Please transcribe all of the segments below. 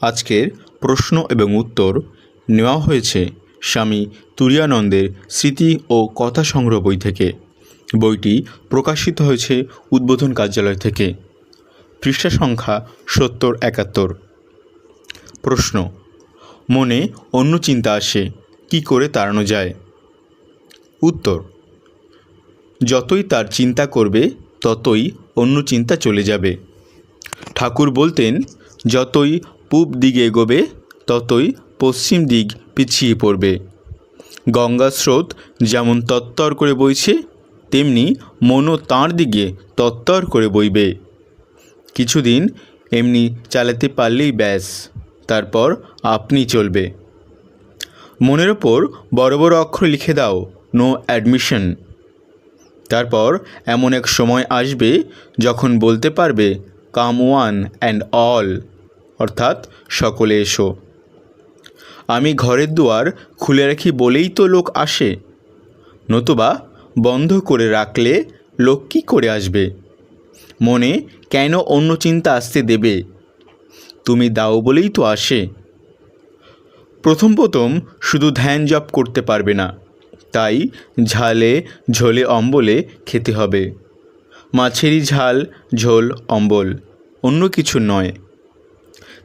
আজকের প্রশ্ন এবং উত্তর নেওয়া হয়েছে স্বামী তুরীয়ানন্দের স্মৃতি ও কথা সংগ্রহ বই থেকে। বইটি প্রকাশিত হয়েছে উদ্বোধন কার্যালয় থেকে। পৃষ্ঠা সংখ্যা সত্তর একাত্তর। প্রশ্ন, মনে অন্য চিন্তা আসে, কি করে তাড়ানো যায়? উত্তর, যতই তার চিন্তা করবে, ততই অন্য চিন্তা চলে যাবে। ঠাকুর বলতেন, যতই পূব দিকে এগোবে, ততই পশ্চিম দিক পিছিয়ে পড়বে। গঙ্গা স্রোত যেমন তত্তর করে বইছে, তেমনি মনও তাঁর দিকে তত্তর করে বইবে। কিছুদিন এমনি চালাতে পারলেই ব্যাস, তারপর আপনি চলবে। মনের ওপর বড় বড় অক্ষর লিখে দাও নো অ্যাডমিশন তারপর এমন এক সময় আসবে যখন বলতে পারবে কাম ওয়ান অ্যান্ড অল অর্থাৎ সকলে এসো। আমি ঘরের দুয়ার খুলে রাখি বলেই তো লোক আসে। নতুবা বন্ধ করে রাখলে লোক কী করে আসবে? মনে কেন অন্য চিন্তা আসতে দেবে? তুমি দাও বলেই তো আসে। প্রথম প্রথম শুধু ধ্যান জপ করতে পারবে না, তাই ঝালে ঝোলে অম্বলে খেতে হবে। মাছেরই ঝাল, ঝোল, অম্বল, অন্য কিছু নয়।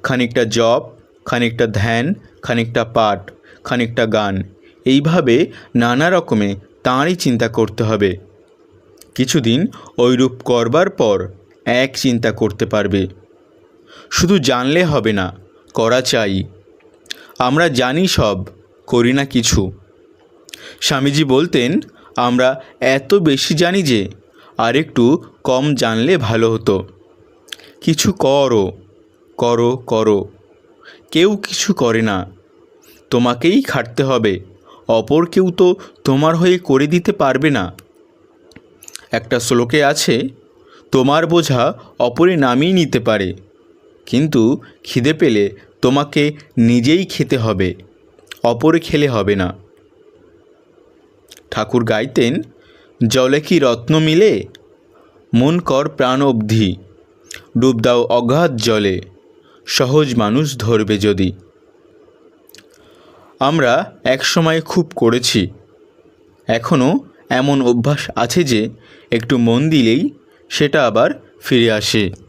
খানিকটা জপ, খানিকটা ধ্যান, খানিকটা পাঠ, খানিকটা গান। এইভাবে নানা রকমে তাঁরই চিন্তা করতে হবে। কিছুদিন ওইরূপ করবার পর এক চিন্তা করতে পারবে। শুধু জানলে হবে না, করা চাই। আমরা জানি সব, করি না কিছু। স্বামীজি বলতেন, আমরা এত বেশি জানি যে, আরেকটু কম জানলে ভালো হতো। কিছু করো। করো করো। কেউ কিছু করে না। তোমাকেই খাটতে হবে। অপর কেউ তো তোমার হয়ে করে দিতে পারবে না। একটা শ্লোকে আছে, তোমার বোঝা অপরে নামিয়ে নিতে পারে, কিন্তু খিদে পেলে তোমাকে নিজেই খেতে হবে, অপরে খেলে হবে না। ঠাকুর গাইতেন, জলে কি রত্ন মিলে? মন কর প্রাণ অবধি। ডুব দাও অগাধ জলে। সহজ মানুষ ধরবে যদি। আমরা একসময় খুব করেছি। এখনও এমন অভ্যাস আছে যে একটু মন দিলেই সেটা আবার ফিরে আসে।